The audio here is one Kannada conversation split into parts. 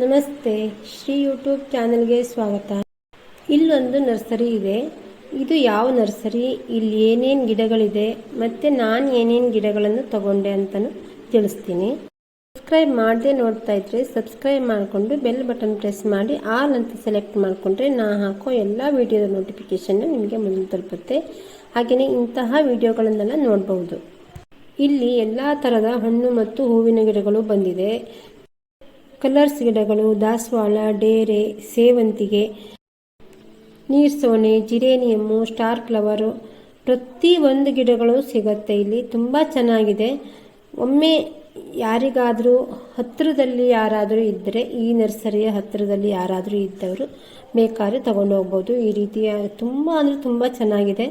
ನಮಸ್ತೆ, ಶ್ರೀ ಯೂಟ್ಯೂಬ್ ಚಾನಲ್ಗೆ ಸ್ವಾಗತ. ಇಲ್ಲೊಂದು ನರ್ಸರಿ ಇದೆ. ಇದು ಯಾವ ನರ್ಸರಿ? ಇಲ್ಲಿ ಏನೇನು ಗಿಡಗಳಿದೆ? ಮತ್ತು ನಾನು ಏನೇನು ಗಿಡಗಳನ್ನು ತಗೊಂಡೆ ಅಂತಲೂ ತಿಳಿಸ್ತೀನಿ. ಸಬ್ಸ್ಕ್ರೈಬ್ ಮಾಡದೆ ನೋಡ್ತಾ ಇದ್ರೆ ಸಬ್ಸ್ಕ್ರೈಬ್ ಮಾಡಿಕೊಂಡು ಬೆಲ್ ಬಟನ್ ಪ್ರೆಸ್ ಮಾಡಿ, ಆಲ್ ಅಂತ ಸೆಲೆಕ್ಟ್ ಮಾಡಿಕೊಂಡ್ರೆ ನಾ ಹಾಕೋ ಎಲ್ಲ ವಿಡಿಯೋದ ನೋಟಿಫಿಕೇಷನ್ ನಿಮಗೆ ಮೊದಲು ತಲುಪುತ್ತೆ. ಹಾಗೆಯೇ ಇಂತಹ ವಿಡಿಯೋಗಳನ್ನೆಲ್ಲ ನೋಡಬಹುದು. ಇಲ್ಲಿ ಎಲ್ಲ ಥರದ ಹಣ್ಣು ಮತ್ತು ಹೂವಿನ ಗಿಡಗಳು ಬಂದಿದೆ. ಕಲರ್ಸ್ ಗಿಡಗಳು, ದಾಸವಾಳ, ಡೇರೆ, ಸೇವಂತಿಗೆ, ನೀರ್ಸೋಣೆ, ಜಿರೇನಿಯಮ್ಮು, ಸ್ಟಾರ್ ಫ್ಲವರು, ಪ್ರತಿ ಒಂದು ಗಿಡಗಳು ಸಿಗುತ್ತೆ ಇಲ್ಲಿ. ತುಂಬ ಚೆನ್ನಾಗಿದೆ. ಒಮ್ಮೆ ಯಾರಿಗಾದರೂ ಹತ್ತಿರದಲ್ಲಿ ಯಾರಾದರೂ ಇದ್ದರೆ ಈ ನರ್ಸರಿಯ ಹತ್ತಿರದಲ್ಲಿ ಯಾರಾದರೂ ಇದ್ದವರು ಬೇಕಾದ್ರೆ ತಗೊಂಡು ಹೋಗ್ಬೋದು. ಈ ರೀತಿಯ ತುಂಬ ಅಂದರೆ ತುಂಬ ಚೆನ್ನಾಗಿದೆ.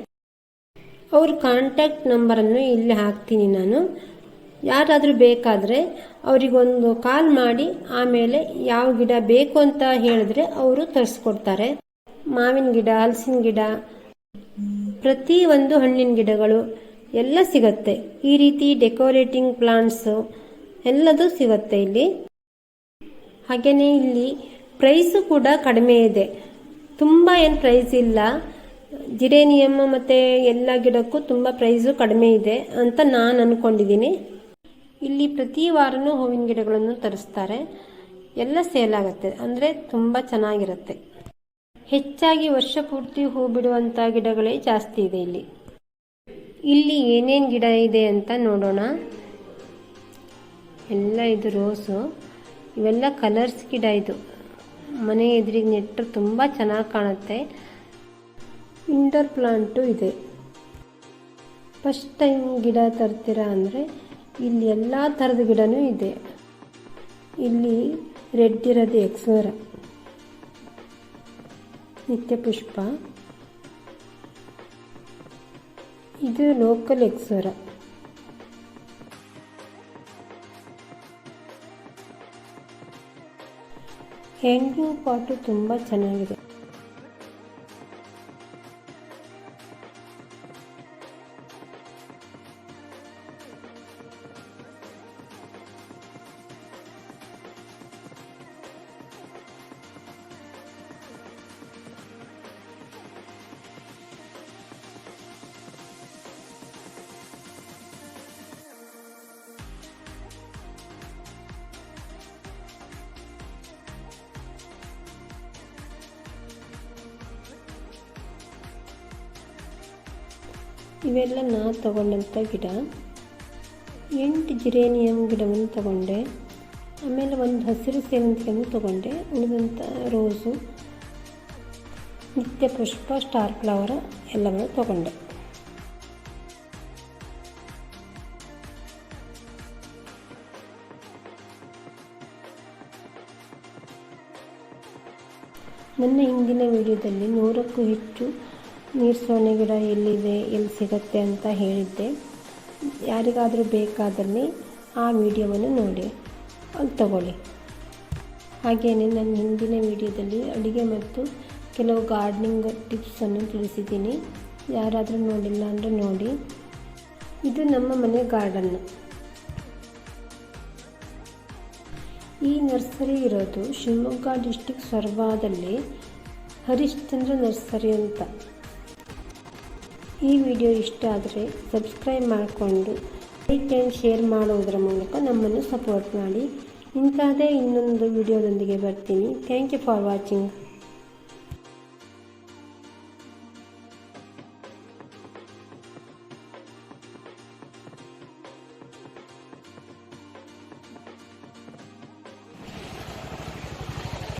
ಅವ್ರ ಕಾಂಟ್ಯಾಕ್ಟ್ ನಂಬರನ್ನು ಇಲ್ಲಿ ಹಾಕ್ತೀನಿ ನಾನು. ಯಾರಾದರೂ ಬೇಕಾದರೆ ಅವರಿಗೊಂದು ಕಾಲ್ ಮಾಡಿ, ಆಮೇಲೆ ಯಾವ ಗಿಡ ಬೇಕು ಅಂತ ಹೇಳಿದ್ರೆ ಅವರು ತರಿಸ್ಕೊಡ್ತಾರೆ. ಮಾವಿನ ಗಿಡ, ಹಲಸಿನ ಗಿಡ, ಪ್ರತಿ ಒಂದು ಹಣ್ಣಿನ ಗಿಡಗಳು ಎಲ್ಲ ಸಿಗತ್ತೆ. ಈ ರೀತಿ ಡೆಕೋರೇಟಿಂಗ್ ಪ್ಲಾಂಟ್ಸು ಎಲ್ಲದೂ ಸಿಗತ್ತೆ ಇಲ್ಲಿ. ಹಾಗೆಯೇ ಇಲ್ಲಿ ಪ್ರೈಸು ಕೂಡ ಕಡಿಮೆ ಇದೆ. ತುಂಬ ಏನು ಪ್ರೈಸ್ ಇಲ್ಲ. ಜಿರೇನಿಯಮ್ ಮತ್ತು ಎಲ್ಲ ಗಿಡಕ್ಕೂ ತುಂಬ ಪ್ರೈಸು ಕಡಿಮೆ ಇದೆ ಅಂತ ನಾನು ಅಂದ್ಕೊಂಡಿದ್ದೀನಿ ಇಲ್ಲಿ ಪ್ರತಿ ವಾರನೂ ಹೂವಿನ ಗಿಡಗಳನ್ನು ತರಿಸ್ತಾರೆ. ಎಲ್ಲ ಸೇಲ್ ಆಗುತ್ತೆ. ಅಂದರೆ ತುಂಬ ಚೆನ್ನಾಗಿರುತ್ತೆ. ಹೆಚ್ಚಾಗಿ ವರ್ಷ ಪೂರ್ತಿ ಹೂ ಬಿಡುವಂಥ ಗಿಡಗಳೇ ಜಾಸ್ತಿ ಇದೆ ಇಲ್ಲಿ. ಇಲ್ಲಿ ಏನೇನು ಗಿಡ ಇದೆ ಅಂತ ನೋಡೋಣ. ಎಲ್ಲ ಇದು ರೋಸು. ಇವೆಲ್ಲ ಕಲರ್ಸ್ ಗಿಡ ಇದು. ಮನೆ ಎದುರಿಗೆ ನೆಟ್ಟರೆ ತುಂಬ ಚೆನ್ನಾಗಿ ಕಾಣುತ್ತೆ. ಇಂಡೋರ್ ಪ್ಲಾಂಟು ಇದೆ. ಫಸ್ಟ್ ಟೈಮ್ ಗಿಡ ತರ್ತೀರಾ ಅಂದರೆ ಇಲ್ಲಿ ಎಲ್ಲ ಥರದ ಗಿಡನೂ ಇದೆ. ಇಲ್ಲಿ ರೆಡ್ ಇರೋದು ಎಕ್ಸೋರ. ನಿತ್ಯ ಪುಷ್ಪ. ಇದು ಲೋಕಲ್ ಎಕ್ಸೋರ. ಹೆಂಗಿಂಗ್ ಪಾಟು ತುಂಬ ಚೆನ್ನಾಗಿದೆ. ಇವೆಲ್ಲ ನಾ ತಗೊಂಡಂಥ ಗಿಡ. ಎಂಟು ಜಿರೇನಿಯಂ ಗಿಡವನ್ನು ತಗೊಂಡೆ. ಆಮೇಲೆ ಒಂದು ಹಸಿರು ಸೇವಂತಿಗೆಯನ್ನು ತಗೊಂಡೆ. ಉಳಿದಂಥ ರೋಸು, ನಿತ್ಯ ಪುಷ್ಪ, ಸ್ಟಾರ್ ಫ್ಲವರ್ ಎಲ್ಲವನ್ನು ತಗೊಂಡೆ. ನನ್ನ ಹಿಂದಿನ ವಿಡಿಯೋದಲ್ಲಿ ನೂರಕ್ಕೂ ಹೆಚ್ಚು ನೀರು ಸೋನೆ ಗಿಡ ಎಲ್ಲಿದೆ, ಎಲ್ಲಿ ಸಿಗುತ್ತೆ ಅಂತ ಹೇಳಿದ್ದೆ. ಯಾರಿಗಾದರೂ ಬೇಕಾದಲ್ಲಿ ಆ ವಿಡಿಯೋವನ್ನು ನೋಡಿ. ಅದು ತಗೊಳ್ಳಿ. ಹಾಗೆಯೇ ನನ್ನ ಹಿಂದಿನ ವಿಡಿಯೋದಲ್ಲಿ ಅಡುಗೆ ಮತ್ತು ಕೆಲವು ಗಾರ್ಡ್ನಿಂಗ್ ಟಿಪ್ಸನ್ನು ತಿಳಿಸಿದ್ದೀನಿ. ಯಾರಾದರೂ ನೋಡಿಲ್ಲ ಅಂದರೆ ನೋಡಿ. ಇದು ನಮ್ಮ ಮನೆ ಗಾರ್ಡನ್ನು ಈ ನರ್ಸರಿ ಇರೋದು ಶಿವಮೊಗ್ಗ ಡಿಸ್ಟಿಕ್ ಸೊರಬಾದಲ್ಲಿ ಹರಿಶ್ಚಂದ್ರ ನರ್ಸರಿ ಅಂತ. ಈ ವಿಡಿಯೋ ಇಷ್ಟ ಆದರೆ ಸಬ್ಸ್ಕ್ರೈಬ್ ಮಾಡಿಕೊಂಡು ಲೈಕ್ ಆ್ಯಂಡ್ ಶೇರ್ ಮಾಡುವುದರ ಮೂಲಕ ನಮ್ಮನ್ನು ಸಪೋರ್ಟ್ ಮಾಡಿ. ಇಂಥದೇ ಇನ್ನೊಂದು ವಿಡಿಯೋದೊಂದಿಗೆ ಬರ್ತೀನಿ. Thank you for watching